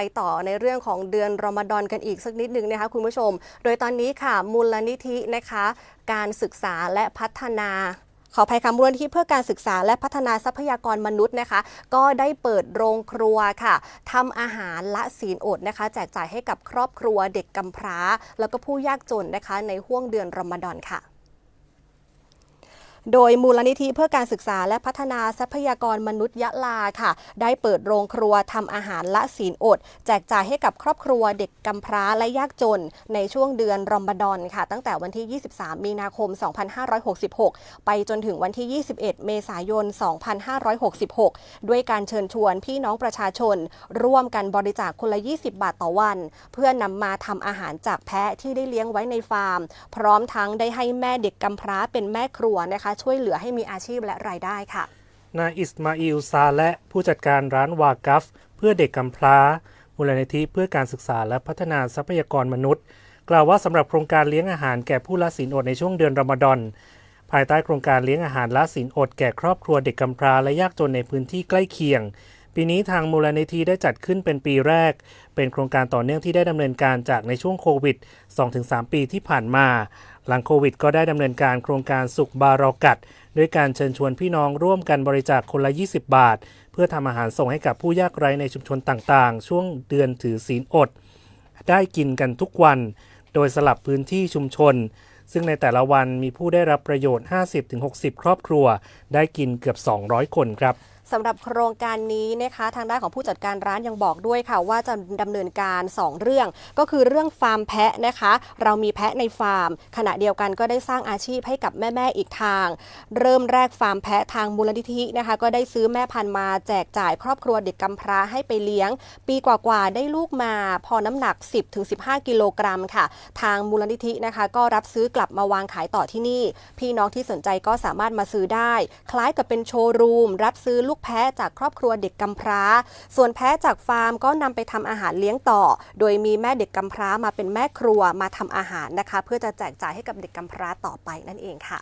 ไปต่อในเรื่องของเดือนรอมฎอนกันอีกสักนิดหนึ่งนะคะคุณผู้ชม โดยตอนนี้ค่ะมูลนิธินะคะ การศึกษาและพัฒนาขออภัยค่ะมูลนิธิเพื่อการศึกษาและพัฒนาทรัพยากรมนุษย์นะคะ ก็ได้เปิดโรงครัวค่ะทำอาหารละศีลอดนะคะ แจกจ่ายให้กับครอบครัวเด็กกำพร้า แล้วก็ผู้ยากจนนะคะ ในห่วงเดือนรอมฎอนค่ะ โดยมูลนิธิเพื่อการศึกษาและพัฒนาทรัพยากรมนุษย์ยะลาค่ะ ได้เปิดโรงครัวทำอาหารละศีลอด แจกจ่ายให้กับครอบครัวเด็กกำพร้าและยากจน ในช่วงเดือนรอมฎอนค่ะ ตั้งแต่วันที่ 23 มีนาคม 2566 ไปจนถึงวันที่ 21 เมษายน 2566 ด้วยการเชิญชวนพี่น้องประชาชน ร่วมกันบริจาคคนละ 20 บาทต่อวัน เพื่อนำมาทำอาหารจากแพะที่ได้เลี้ยงไว้ในฟาร์ม พร้อมทั้งได้ให้แม่เด็กกำพร้าเป็นแม่ครัวนะคะช่วยเหลือให้มีอาชีพและรายได้ค่ะ นายอิสมาอิลซาและผู้จัดการร้านวากัฟ เพื่อเด็กกำพร้า มูลนิธิเพื่อการศึกษาและพัฒนาทรัพยากรมนุษย์ กล่าวว่าสำหรับโครงการเลี้ยงอาหารแก่ผู้ละศีลอดในช่วงเดือนรอมฎอนภายใต้โครงการเลี้ยงอาหารละศีลอดแก่ครอบครัวเด็กกำพร้าและยากจนในพื้นที่ใกล้เคียง ปีนี้ทางมูลนิธิได้จัดขึ้นเป็นปีแรก เป็นโครงการต่อเนื่องที่ได้ดำเนินการจากในช่วงโควิด 2-3 ปีที่ผ่านมา หลังโควิด ก็ได้ดำเนินการโครงการสุขบารอกัด ด้วยการเชิญชวนพี่น้องร่วมกันบริจาคคนละ 20 บาท เพื่อทำอาหารส่งให้กับผู้ยากไร้ในชุมชนต่างๆ ช่วงเดือนถือศีลอด ได้กินกันทุกวัน โดยสลับพื้นที่ชุมชน ซึ่งในแต่ละวันมีผู้ได้รับประโยชน์ 50-60 ครอบครัว ได้กินเกือบ 200 คนครับ สำหรับโครงการนี้นะคะทางด้านของผู้จัดการร้านยังบอกด้วยค่ะ ว่าจะดำเนินการ 2 เรื่อง ก็คือเรื่องฟาร์มแพะนะคะ เรามีแพะในฟาร์ม ขณะเดียวกันก็ได้สร้างอาชีพให้กับแม่ๆอีกทาง เริ่มแรกฟาร์มแพะทางมูลนิธินะคะ ก็ได้ซื้อแม่พันธุ์มาแจกจ่ายครอบครัวเด็กกำพร้าให้ไปเลี้ยง ปีกว่าๆได้ลูกมา พอน้ำหนัก 10-15 กิโลกรัมค่ะ ทางมูลนิธินะคะ ก็รับซื้อกลับมาวางขายต่อที่นี่ พี่น้องที่สนใจก็สามารถมาซื้อได้ คล้ายกับเป็นโชว์รูมรับซื้อลูกแพะจากครอบครัวเด็กกำพร้า ส่วนแพะจากฟาร์มก็นำไปทำอาหารเลี้ยงต่อ โดยมีแม่เด็กกำพร้ามาเป็นแม่ครัวมาทำอาหารนะคะ เพื่อจะแจกจ่ายให้กับเด็กกำพร้าต่อไปนั่นเองค่ะ